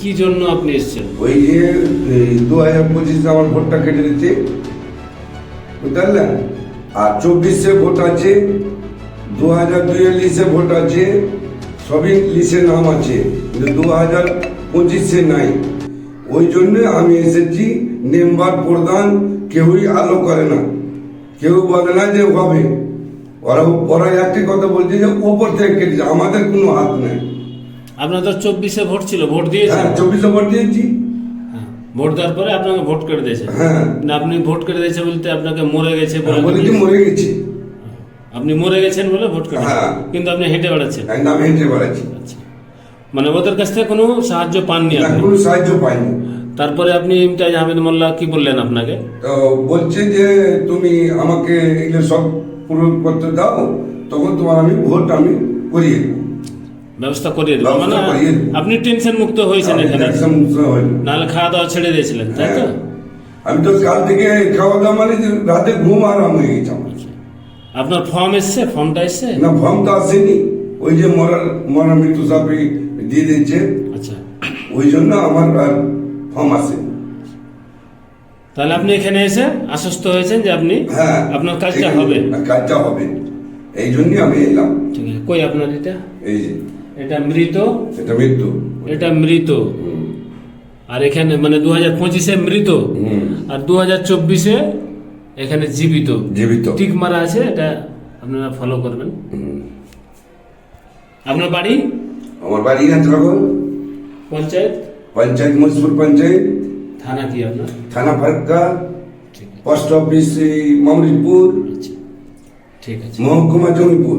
কি জন্য আপনি এসেছেন? ওই যে দু হাজার পঁচিশে আমার ভোটটা কেটে দিচ্ছে বুঝতে পারলেন আর চব্বিশে ভোট আছে দু হাজার দুইয়ের লিস্টে ভোট আছে সবই লিস্টে নাম আছে কিন্তু দু হাজার পঁচিশে নাই। ওই জন্য আমি এসেছি মেম্বার প্রধান কেউই আলো করে না। কেউ বলে না যে হবে। ওরা ওরা একটি কথা বলছে যে ওপর থেকে কেটেছে আমাদের কোনো হাত নেই। আপনার তো চব্বিশে ভোট ছিল ভোট দিয়েছেন? হ্যাঁ চব্বিশে ভোট দিয়েছি। হ্যাঁ। ভোট দেওয়ার পরে আপনাকে ভোট কেটে দিয়েছে হ্যাঁ না আপনি ভোট কেটে দিয়েছে বলতে আপনাকে মরে গেছে বলে মরে গেছি? আপনি মরে গেছেন বলে ভোট কেটে হ্যাঁ। কিন্তু আপনি হেঁটে বেড়াচ্ছেন। একদম আমি হেঁটে বেড়াচ্ছি। আচ্ছা। মানে ওদের কাছ থেকে কোনো সাহায্য পাননি না, আপনি? কোনো সাহায্য পাইনি। তারপরে আপনি ইমতাজ আহমেদ মোল্লা কি বললেন আপনাকে? তো বলছে যে তুমি আমাকে এগুলো সব পূরণ করতে দাও তখন তোমার আমি ভোট আমি করিয়ে দেবো। ব্যবস্থা করিয়ে দেবো। মানে। আপনি টেনশন মুক্ত হয়েছেন এখানে। নাহলে খাওয়া দাওয়া ছেড়ে দিয়েছিলেন তাই তো? হ্যাঁ। আমি তো কাল থেকে খাওয়া দাওয়া মানে রাতে ঘুম আরাম হয়ে গেছে আপনার ফর্ম এসছে? ফর্মটা এসছে? না ফর্ম তো আসেনি। ওই যে মরার মরা মৃত্যু সাপে দিয়ে দিচ্ছে আচ্ছা। ওই জন্য আমার ফর্ম আসেনি। তাহলে আপনি এখানে এসে আশ্বস্ত হয়েছেন যে আপনি হ্যাঁ। আপনার কাজটা হবে। কাজটা হবে। এই জন্যই আমি এলাম। ঠিক আছে। কই আপনার এটা? এই যে। এটা মৃত। এটা মৃত্যু। এটা মৃত। আর এখানে মানে দু হাজার পঁচিশে মৃত। আর দু হাজার চব্বিশে এখানে জীবিত। জীবিত। টিক মারা আছে এটা আপনারা ফলো করবেন। আপনার বাড়ি? আমার বাড়ি পঞ্চায়েত? পঞ্চায়েত মজপুর পঞ্চায়েত। থানা কি আপনার? থানা ফারক্কা। ঠিক পোস্ট অফিস এই মামরিপুর আচ্ছা। ঠিক আছে। মহকুমা জঙ্গিপুর